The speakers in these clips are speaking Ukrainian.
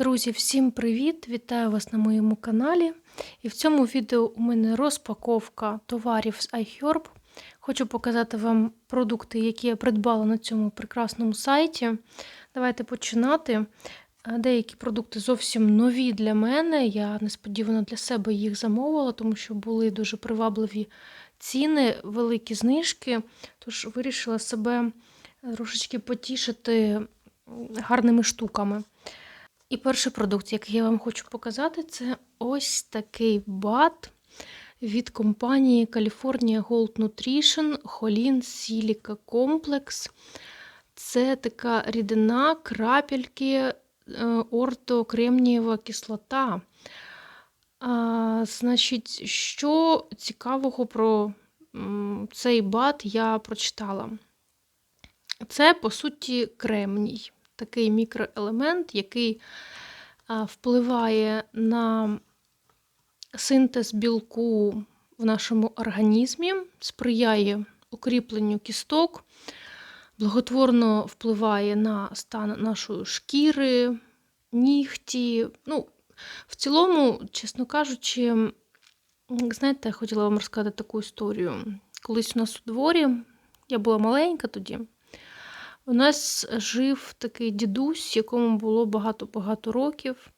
Друзі, всім привіт! Вітаю вас на моєму каналі. І в цьому відео у мене розпаковка товарів з iHerb. Хочу показати вам продукти, які я придбала на цьому прекрасному сайті. Давайте починати. Е, Деякі продукти зовсім нові для мене. Я несподівано для себе їх замовила, тому що були дуже привабливі ціни, великі знижки. Тож вирішила себе трошечки потішити гарними штуками. І перший продукт, який я вам хочу показати, це ось такий бат від компанії California Gold Nutrition Холін Silica Complex. Це така рідина, крапельки, е, ортокремнієва кислота. А, Значить, що цікавого про цей бат я прочитала. Це, по суті, кремній такий мікроелемент, який впливає на синтез білку в нашому організмі, сприяє укріпленню кісток, благотворно впливає на стан нашої шкіри, нігті. Ну, В цілому, чесно кажучи, знаєте, я хотіла вам розказати таку історію. Колись у нас у дворі, я була маленька тоді. У нас жив такий дідусь, якому було багато-багато років,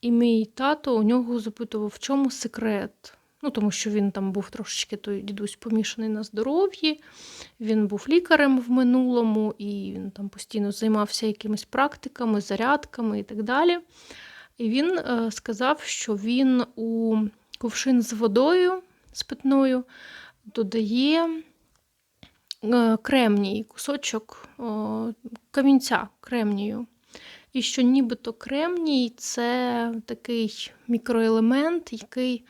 і мій тато у нього запитував, в чому секрет. Ну, Тому що він там був трошечки той дідусь помішаний на здоров'ї, він був лікарем в минулому, і він там постійно займався якимись практиками, зарядками і так далі. І він е, сказав, що він у кувшин з водою з питною додає кремній, кусочок камінця кремнію. І що нібито кремній це такий мікроелемент, який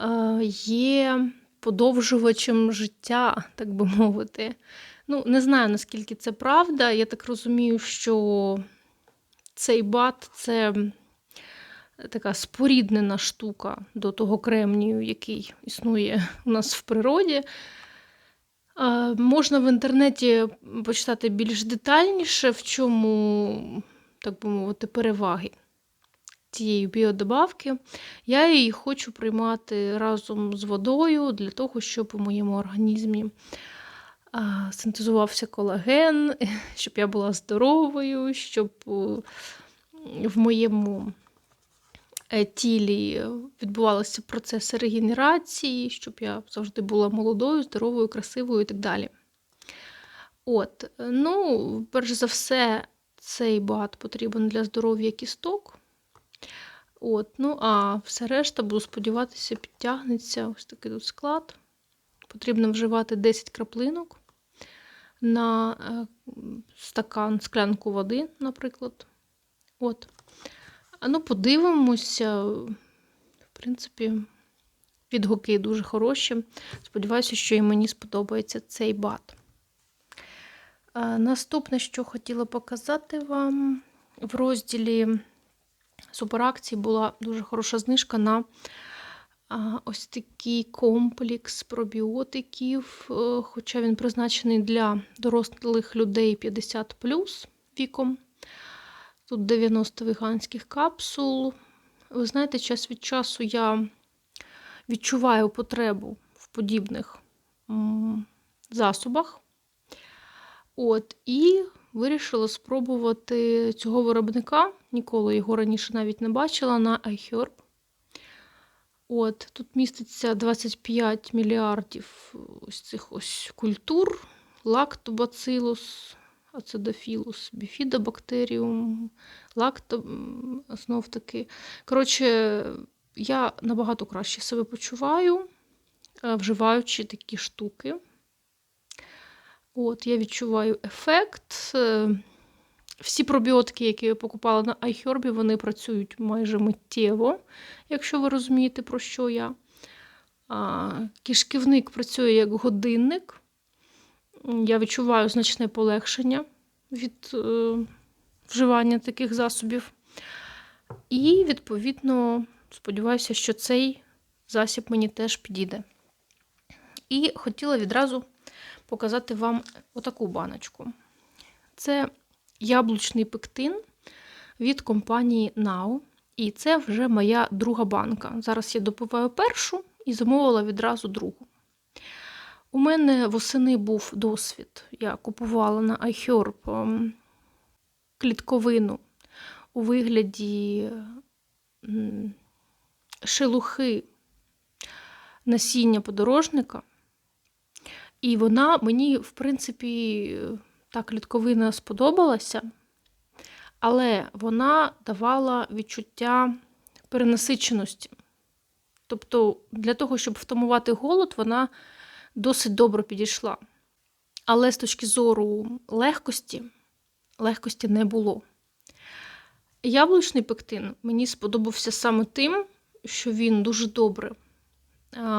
е, є подовжувачем життя, так би мовити. Ну, Не знаю, наскільки це правда. Я так розумію, що цей бат це така споріднена штука до того кремнію, який існує у нас в природі. Можна в інтернеті почитати більш детальніше, в чому, так би мовити, переваги цієї біодобавки. Я її хочу приймати разом з водою для того, щоб у моєму організмі синтезувався колаген, щоб я була здоровою, щоб в моєму Е, тілі відбувалися процеси регенерації, щоб я завжди була молодою, здоровою, красивою і так далі. От, ну, перш за все, цей бат потрібен для здоров'я кісток. От, Ну, а все решта, буду сподіватися, підтягнеться ось такий тут склад. Потрібно вживати 10 краплинок на е, стакан, склянку води, наприклад. От. А ну, подивимося. В принципі, відгуки дуже хороші. Сподіваюся, що і мені сподобається цей бат. Наступне, що хотіла показати вам, в розділі суперакції була дуже хороша знижка на ось такий комплекс пробіотиків, е, хоча він призначений для дорослих людей 50 віком. Тут 90 веганських капсул. Ви знаєте, час від часу я відчуваю потребу в подібних засобах. От, І вирішила спробувати цього виробника. Ніколи його раніше навіть не бачила на iHerb. От, Тут міститься 25 мільярдів ось цих ось культур, лактобацилус, ацидофілус, біфідобактеріум, лакто, знов таки. Коротше, я набагато краще себе почуваю, е, вживаючи такі штуки. От, Я відчуваю ефект. Е, всі пробіотики, які я покупала на iHerb, вони працюють майже миттєво, якщо ви розумієте, про що я. Кишківник працює як годинник. Я відчуваю значне полегшення від е, вживання таких засобів. І, відповідно, сподіваюся, що цей засіб мені теж підійде. І хотіла відразу показати вам отаку баночку. Це яблучний пектин від компанії Now. І це вже моя друга банка. Зараз я допиваю першу і замовила відразу другу. У мене восени був досвід. Я купувала на iHerb ем, клітковину у вигляді шелухи насіння подорожника. І вона мені, в принципі, та клітковина сподобалася, але вона давала відчуття перенасиченості. Тобто, для того, щоб втамувати голод, вона досить добре підійшла. Але з точки зору легкості, легкості не було. Яблучний пектин мені сподобався саме тим, що він дуже добре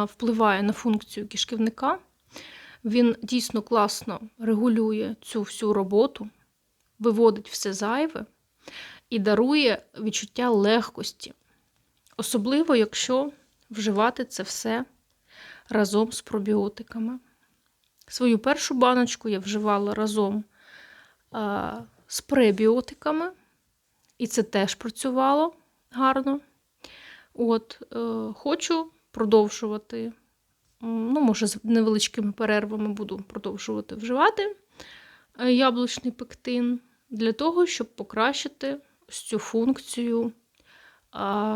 впливає на функцію кишківника. Він дійсно класно регулює цю всю роботу, виводить все зайве і дарує відчуття легкості. Особливо, якщо вживати це все разом з пробіотиками. Свою першу баночку я вживала разом з пребіотиками, і це теж працювало гарно. От, е, Хочу продовжувати, ну, може, з невеличкими перервами буду продовжувати вживати е, яблучний пектин для того, щоб покращити цю функцію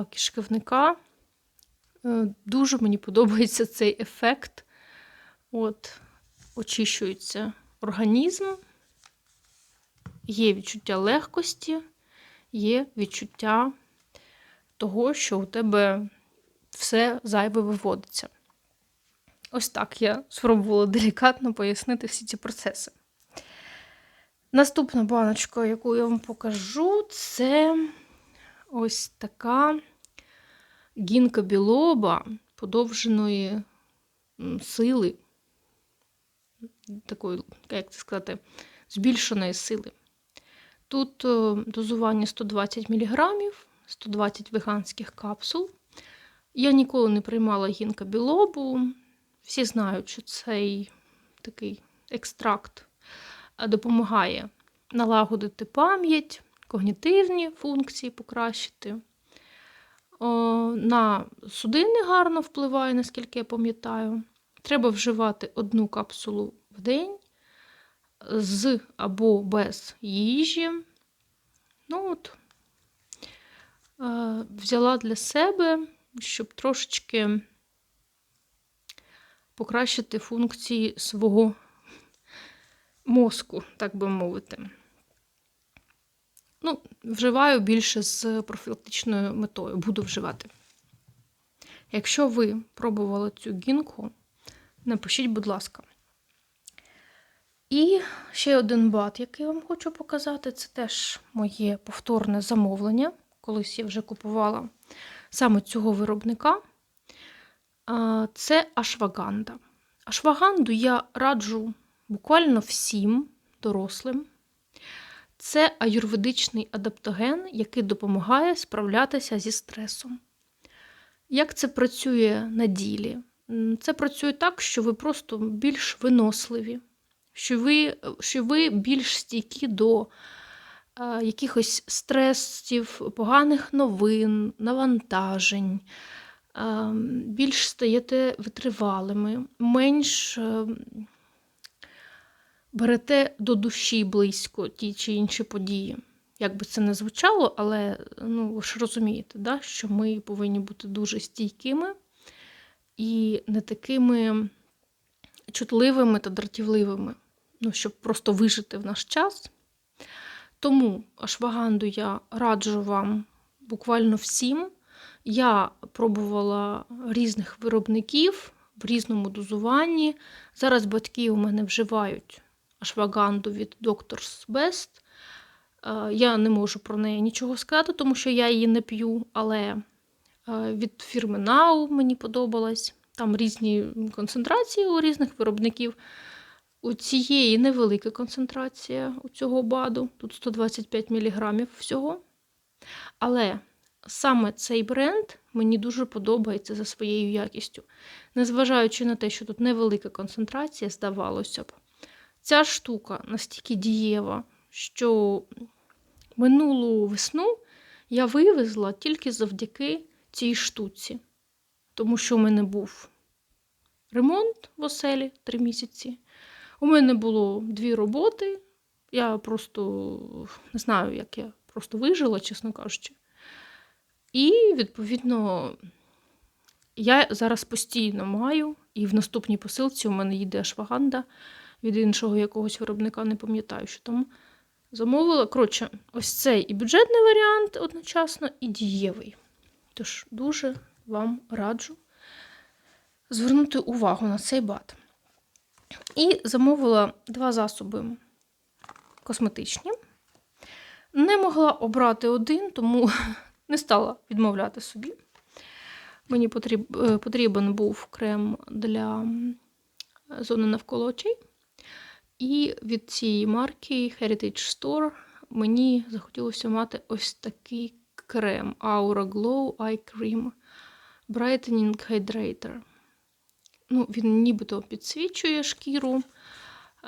кишківника. Е, Дуже мені подобається цей ефект. От, Очищується організм, є відчуття легкості, є відчуття того, що у тебе все зайве виводиться. Ось так я спробувала делікатно пояснити всі ці процеси. Наступна баночка, яку я вам покажу, це ось така гінка білоба подовженої сили, такої, як це сказати, збільшеної сили. Тут е, дозування 120 мг, 120 веганських капсул. Я ніколи не приймала гінка білобу. Всі знають, що цей такий екстракт допомагає налагодити пам'ять, когнітивні функції покращити. На судини гарно впливає, наскільки я пам'ятаю. Треба вживати одну капсулу в день з або без їжі. Ну от, Взяла для себе, щоб трошечки покращити функції свого мозку, так би мовити. Ну, Вживаю більше з профілактичною метою, буду вживати. Якщо ви пробували цю гінку, напишіть, будь ласка. І ще один бат, який я вам хочу показати, це теж моє повторне замовлення. Колись я вже купувала саме цього виробника. Це ашваганда. Ашваганду я раджу буквально всім дорослим. Це аюрведичний адаптоген, який допомагає справлятися зі стресом. Як це працює на ділі? Це працює так, що ви просто більш виносливі, що ви що ви більш стійкі до е, якихось стресів, поганих новин, навантажень, е, більш стаєте витривалими, менш. Е, берете до душі близько ті чи інші події. Як би це не звучало, але ну, ви ж розумієте, да, що ми повинні бути дуже стійкими і не такими чутливими та дратівливими, ну, щоб просто вижити в наш час. Тому ашваганду я раджу вам буквально всім. Я пробувала різних виробників в різному дозуванні. Зараз батьки у мене вживають ашваганду від Doctor's Best. Е, я не можу про неї нічого сказати, тому що я її не п'ю, але е, від фірми Now мені подобалась. Там різні концентрації у різних виробників. У цієї невелика концентрація у цього баду, тут 125 мг всього. Але саме цей бренд мені дуже подобається за своєю якістю. Незважаючи на те, що тут невелика концентрація, здавалося б. Ця штука настільки дієва, що минулу весну я вивезла тільки завдяки цій штуці, тому що у мене був ремонт в оселі три місяці. У мене було дві роботи. Я просто не знаю, як я просто вижила, чесно кажучи. І, відповідно, я зараз постійно маю, і в наступній посилці у мене їде ашваганда від іншого якогось виробника, не пам'ятаю, що там замовила. Коротше, ось цей і бюджетний варіант одночасно, і дієвий. Тож дуже вам раджу звернути увагу на цей бат. І замовила два засоби косметичні. Не могла обрати один, тому не стала відмовляти собі. Мені е, потрібен був крем для зони навколо очей. І від цієї марки Heritage Store мені захотілося мати ось такий крем Aura Glow Eye Cream Brightening Hydrator. Ну, Він нібито підсвічує шкіру.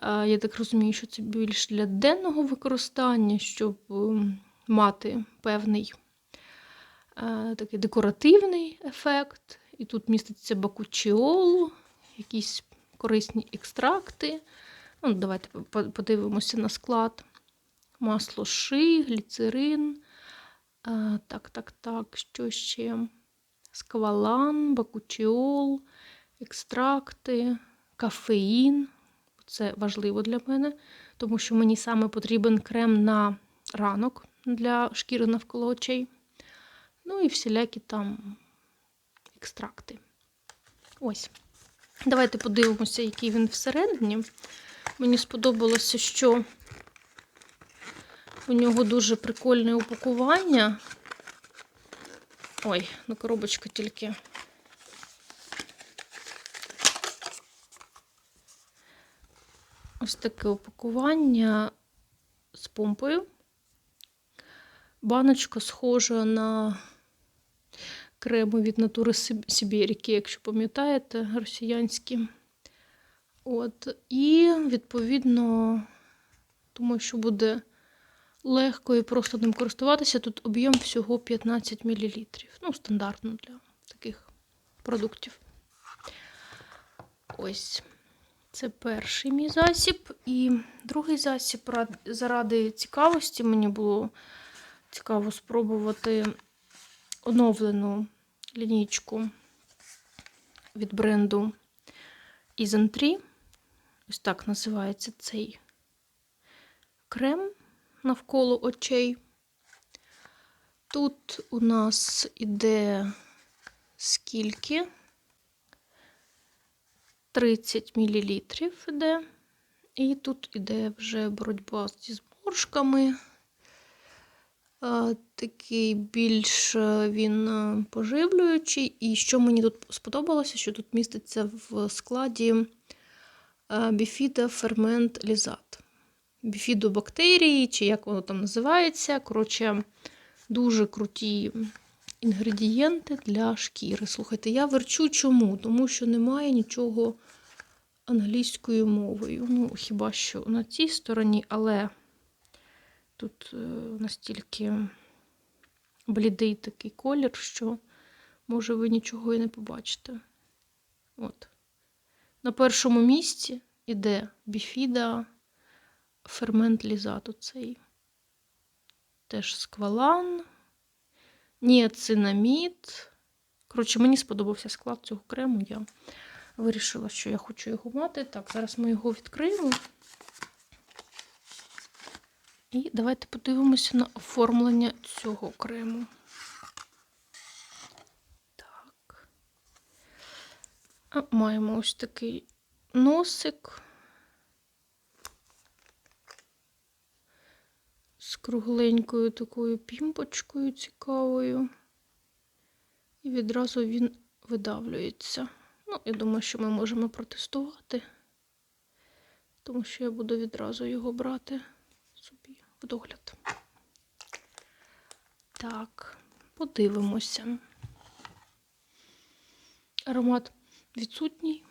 Я так розумію, що це більш для денного використання, щоб ем, мати певний е, такий декоративний ефект. І тут міститься бакучіол, якісь корисні екстракти. Ну, Давайте подивимося на склад. Масло ши, гліцерин. Е, так, так, так, що ще? Сквалан, бакучіол, екстракти, кафеїн. Це важливо для мене, тому що мені саме потрібен крем на ранок для шкіри навколо очей. Ну і всілякі там екстракти. Ось. Давайте подивимося, який він всередині. Мені сподобалося, що у нього дуже прикольне упакування. Ой, ну коробочка тільки. Ось таке упакування з помпою. Баночка схожа на крему від натури Сибіріки, якщо пам'ятаєте, росіянські. От, І, відповідно, думаю, що буде легко і просто ним користуватися. Тут об'єм всього 15 мл. Ну, стандартно для таких продуктів. Ось. Це перший мій засіб. І другий засіб заради цікавості мені було цікаво спробувати оновлену лінійку від бренду Isentry. Ось так називається цей крем навколо очей. Тут у нас іде скільки? 30 мл іде. І тут іде вже боротьба зі зморшками. Такий більш е, він е, поживлюючий. І що мені тут сподобалося, що тут міститься в складі біфіда фермент лізат. Біфідобактерії, чи як воно там називається. Коротше, дуже круті інгредієнти для шкіри. Слухайте, я верчу чому? Тому що немає нічого англійською мовою. Ну, хіба що на цій стороні, але тут е, настільки блідий такий колір, що, може, ви нічого і не побачите. От. На першому місці іде біфіда фермент лізату цей. Теж сквалан, ніацинамід. Коротше, мені сподобався склад цього крему. Я вирішила, що я хочу його мати. Так, зараз ми його відкриємо. І давайте подивимося на оформлення цього крему. Так. А маємо ось такий носик. З кругленькою такою пімпочкою цікавою. І відразу він видавлюється. Ну, я думаю, що ми можемо протестувати, тому що я буду відразу його брати собі в догляд. Так, подивимося. Аромат відсутній.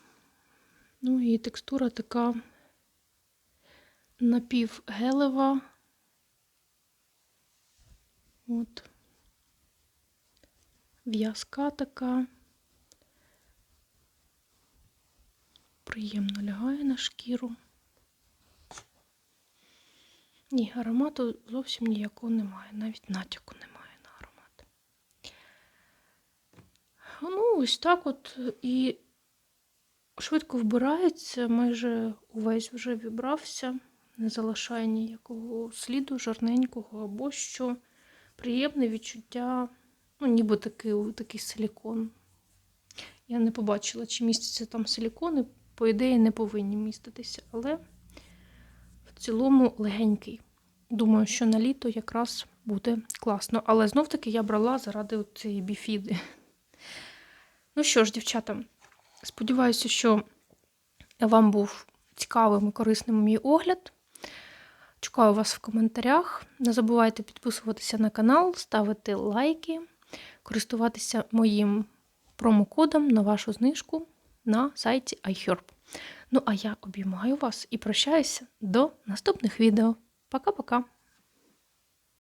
Ну і текстура така напівгелева. От, в'язка така. Приємно лягає на шкіру. Ні, аромату зовсім ніякого немає, навіть натяку немає на аромат. Ну, ось так от і швидко вбирається, майже увесь вже вібрався, не залишає ніякого сліду, жарненького або що. Приємне відчуття, ну, ніби такий, такий силікон. Я не побачила, чи містяться там силікони, по ідеї, не повинні міститися, але в цілому легенький. Думаю, що на літо якраз буде класно. Але знов-таки я брала заради цієї біфіди. Ну що ж, дівчата, сподіваюся, що вам був цікавим і корисним мій огляд. Чекаю вас в коментарях. Не забувайте підписуватися на канал, ставити лайки, користуватися моїм промокодом на вашу знижку на сайті iHerb. Ну, а я обіймаю вас і прощаюся до наступних відео. Пока-пока!